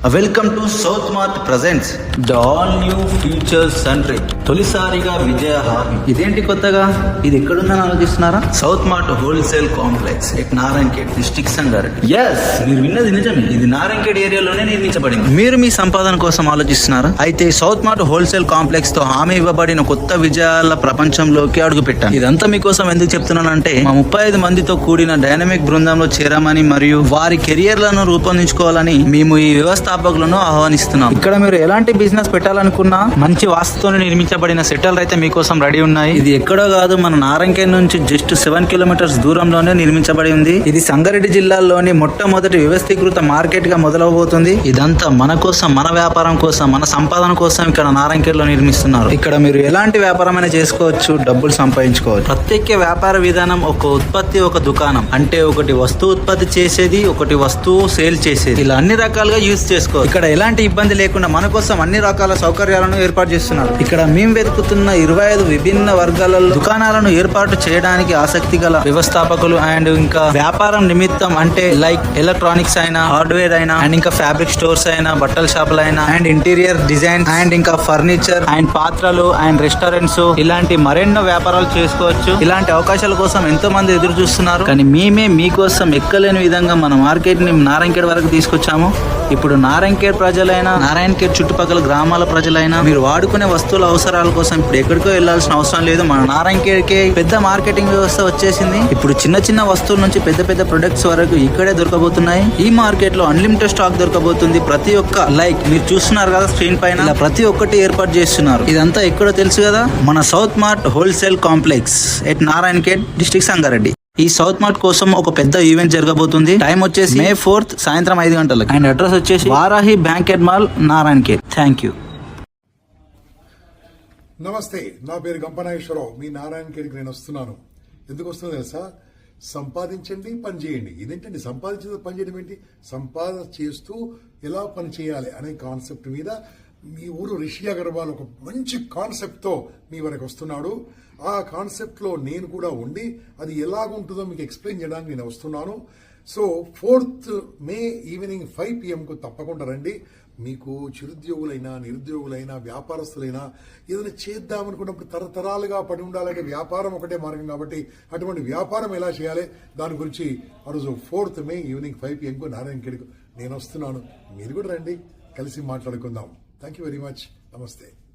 Welcome to South Mart presents the all new future సన్రీ తొలిసారిగా విజయ ఇదేంటి కొత్తగా? ఇది ఎక్కడుందని ఆలోచిస్తున్నారా? South Mart wholesale complex at Narayankhed district Sangareddy yes మీరు విన్నది నిజమే ఇది నారాయణఖేడ్ ఏరియాలోనే నిర్మించబడింది. మీరు మీ సంపాదన కోసం ఆలోచిస్తున్నారా? అయితే సౌత్ మార్ట్ హోల్సేల్ కాంప్లెక్స్తో హామీ ఇవ్వబడిన కొత్త విజయాల ప్రపంచంలోకి అడుగు పెట్టాను ఇదంతా మీకోసం ఎందుకు చెప్తున్నానంటే మా ముప్పై ఐదు మందితో కూడిన డైనమిక్ బృందంలో చేరామని మరియు వారి కెరియర్లను రూపొందించుకోవాలని మేము ఈ వ్యవస్థాపకులను ఆహ్వానిస్తున్నాం ఇక్కడ మీరు ఎలాంటి బిజినెస్ పెట్టాలనుకున్నా మంచి వాస్తుతో నిర్మించబడిన సెటిల్ అయితే మీకోసం రెడీ ఉన్నాయి. ఇది ఎక్కడో కాదు మన నారంకేడ్ నుంచి జస్ట్ సెవెన్ కిలోమీటర్స్ దూరంలోనే నిర్మించబడి ఉంది. ఇది సంగారెడ్డి జిల్లాలోని మొట్టమొదటి వ్యవస్థీకృత మార్కెట్గా మొదలవబోతుంది. ఇదంతా మన కోసం మన వ్యాపారం కోసం మన సంపాదన కోసం ఇక్కడ నారాయణఖేడ్లో నిర్మిస్తున్నారు. ఇక్కడ మీరు ఎలాంటి వ్యాపారమైనా చేసుకోవచ్చు డబ్బులు సంపాదించుకోవచ్చు. ప్రత్యేక వ్యాపార విధానం ఒక ఉత్పత్తి ఒక దుకాణం. అంటే ఒకటి వస్తువు ఉత్పత్తి చేసేది ఒకటి వస్తువు సేల్ చేసేది. ఇలా అన్ని రకాలుగా యూజ్ చేసుకో ఇక్కడ ఎలాంటి ఇబ్బంది లేకుండా మన కోసం అన్ని రకాల సౌకర్యాలను ఏర్పాటు చేస్తున్నారు. ఇక్కడ మేము వెతుకుతున్న ఇరవై ఐదు విభిన్న వర్గాలలో దుకాణాలను ఏర్పాటు చేయడానికి ఆసక్తి గల వ్యవస్థాపకులు అండ్ ఇంకా వ్యాపారం నిమిత్తం అంటే లైక్ ఎలక్ట్రానిక్స్ అయినా హార్డ్వేర్ అయినా అండ్ ఇంకా ఫ్యాబ్రిక్ స్టోర్స్ అయినా బట్టల షాపులు అయినా అండ్ ఇంటీరియర్ డిజైన్ అండ్ ఇంకా ఫర్నిచర్ అండ్ పాత్రలు అండ్ రెస్టారెంట్స్. ఇలాంటి మరెన్నో వ్యాపారాలు చేసుకోవచ్చు. ఇలాంటి అవకాశాల కోసం ఎంతో మంది ఎదురు చూస్తున్నారు కానీ మేమే మీకోసం ఎక్కలేని విధంగా మన మార్కెట్ని నారాయణఖేడ్ వరకు తీసుకొచ్చాము. ఇప్పుడు నారాయణఖేడ్ ప్రజలైనా నారాయణఖేడ్ చుట్టుపక్కల గ్రామాల ప్రజలైనా మీరు వాడుకునే వస్తువుల అవసరాల కోసం ఇప్పుడు ఎక్కడికో వెళ్ళాల్సిన అవసరం లేదు. మన నారాయణఖేడ్కే పెద్ద మార్కెటింగ్ వ్యవస్థ వచ్చేసింది. ఇప్పుడు చిన్న చిన్న వస్తువుల నుంచి పెద్ద పెద్ద ప్రొడక్ట్స్ వరకు ఇక్కడే దొరకబోతున్నాయి. ఈ మార్కెట్లో అన్లిమిటెడ్ స్టాక్ దొరకబోతుంది. ప్రతి ఒక్క లైక్ మీరు చూస్తున్నారు కదా స్క్రీన్ పైన? ఇలా ప్రతి ఒక్కటి ఏర్పాటు చేస్తున్నారు. ఇదంతా ఎక్కడో తెలుసు కదా? మన South Mart wholesale complex at Narayankhed district Sangareddy ఈ సౌత్ మార్ట్ కోసం ఒక పెద్ద ఈవెంట్ జరగబోతుంది. టైం వచ్చేసి మే ఫోర్త్ సాయంత్రం ఐదు గంటలకు. అండ్ అడ్రస్ వచ్చేసి Varahi banquet mall Narayankhed thank you నమస్తే నా పేరు గంపనాగేశ్వరరావు. మీ నారాయణ కేడికి నేను వస్తున్నాను. ఎందుకు వస్తుందో తెలుసా? సంపాదించండి పని చేయండి. ఇదేంటండి? సంపాదించేది పని చేయడం ఏంటి? సంపాదన చేస్తూ ఎలా పని చేయాలి అనే కాన్సెప్ట్ మీద మీ ఊరు రిషి అగర్వాల్ ఒక మంచి కాన్సెప్ట్తో మీ వరకు వస్తున్నాడు. ఆ కాన్సెప్ట్లో నేను కూడా ఉండి అది ఎలాగుంటుందో మీకు ఎక్స్ప్లెయిన్ చేయడానికి నేను వస్తున్నాను. So fourth May evening five పిఎంకు తప్పకుండా రండి. మీకు చిరుద్యోగులైనా నిరుద్యోగులైనా వ్యాపారస్తులైనా ఏదైనా చేద్దామనుకున్నప్పుడు తరతరాలుగా పడి ఉండాలంటే వ్యాపారం ఒకటే మార్గం కాబట్టి అటువంటి వ్యాపారం ఎలా చేయాలి? దాని గురించి ఆ రోజు ఫోర్త్ మే ఈవినింగ్ ఫైవ్ పిఎంకు నారాయణఖేడ్కు నేను వస్తున్నాను. మీరు కూడా రండి. కలిసి మాట్లాడుకుందాం. థ్యాంక్ యూ వెరీ మచ్ నమస్తే